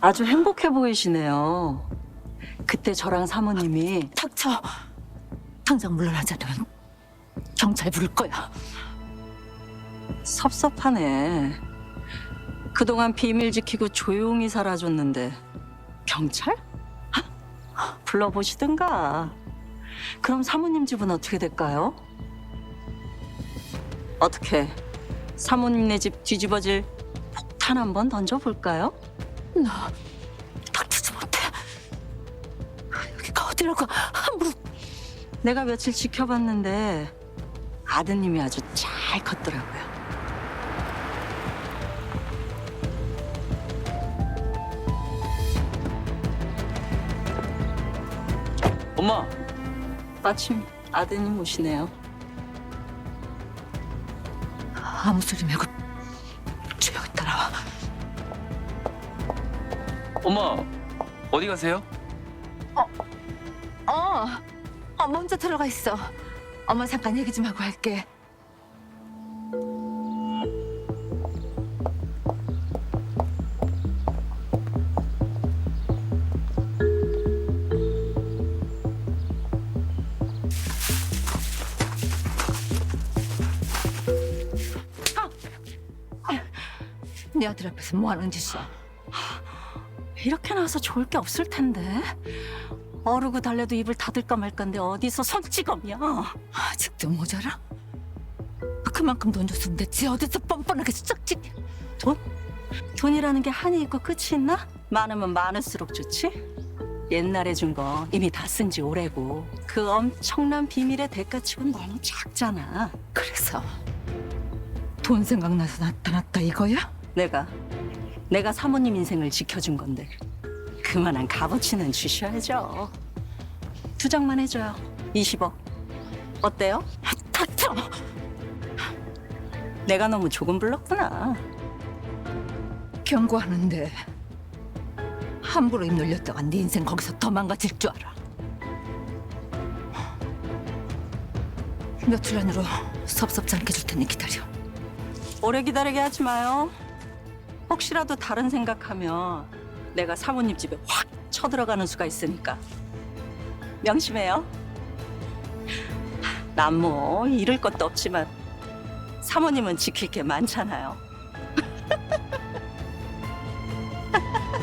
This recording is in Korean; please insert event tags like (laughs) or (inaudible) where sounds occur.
아주 행복해 보이시네요. 그때 저랑 사모님이 닥쳐. 당장 물러나지 않으면 경찰 부를 거야. 섭섭하네. 그동안 비밀 지키고 조용히 살아줬는데 경찰? 하, 불러보시든가. 그럼 사모님 집은 어떻게 될까요? 어떻게 사모님네 집 뒤집어질 폭탄 한번 던져볼까요? 나 닥치지 못해. 여기가 어디라고 함부로 내가 며칠 지켜봤는데 아드님이 아주 잘 컸더라고요. 엄마, 마침 아드님 오시네요. 아무 소리 말고 엄마, 어디 가세요? 어, 어 먼저 들어가 있어. 엄마 잠깐 얘기 좀 하고 할게. 네 아들 앞에서 뭐 하는 짓이야? 이렇게 나와서 좋을 게 없을 텐데. 어르고 달래도 입을 닫을까 말까인데 어디서 손찌검이야. 아직도 모자라? 그만큼 돈 줬으면 됐지 어디서 뻔뻔하게 썩지 돈? 돈이라는 게 한이 있고 끝이 있나? 많으면 많을수록 좋지? 옛날에 준 거 이미 다 쓴 지 오래고 그 엄청난 비밀의 대가치고는 너무 작잖아. 그래서 돈 생각나서 나타났다 이거야? 내가 내가 사모님 인생을 지켜준 건데 그만한 값어치는 주셔야죠. 두 장만 해줘요. 20억. 어때요? 닥쳐! 내가 너무 조금 불렀구나. 경고하는데 함부로 입 놀렸다가 네 인생 거기서 더 망가질 줄 알아 며칠 안으로 섭섭지 않게 줄 테니 기다려 오래 기다리게 하지 마요. 혹시라도 다른 생각하면 내가 사모님 집에 확 쳐들어가는 수가 있으니까 명심해요. 난 뭐 잃을 것도 없지만 사모님은 지킬 게 많잖아요. (laughs)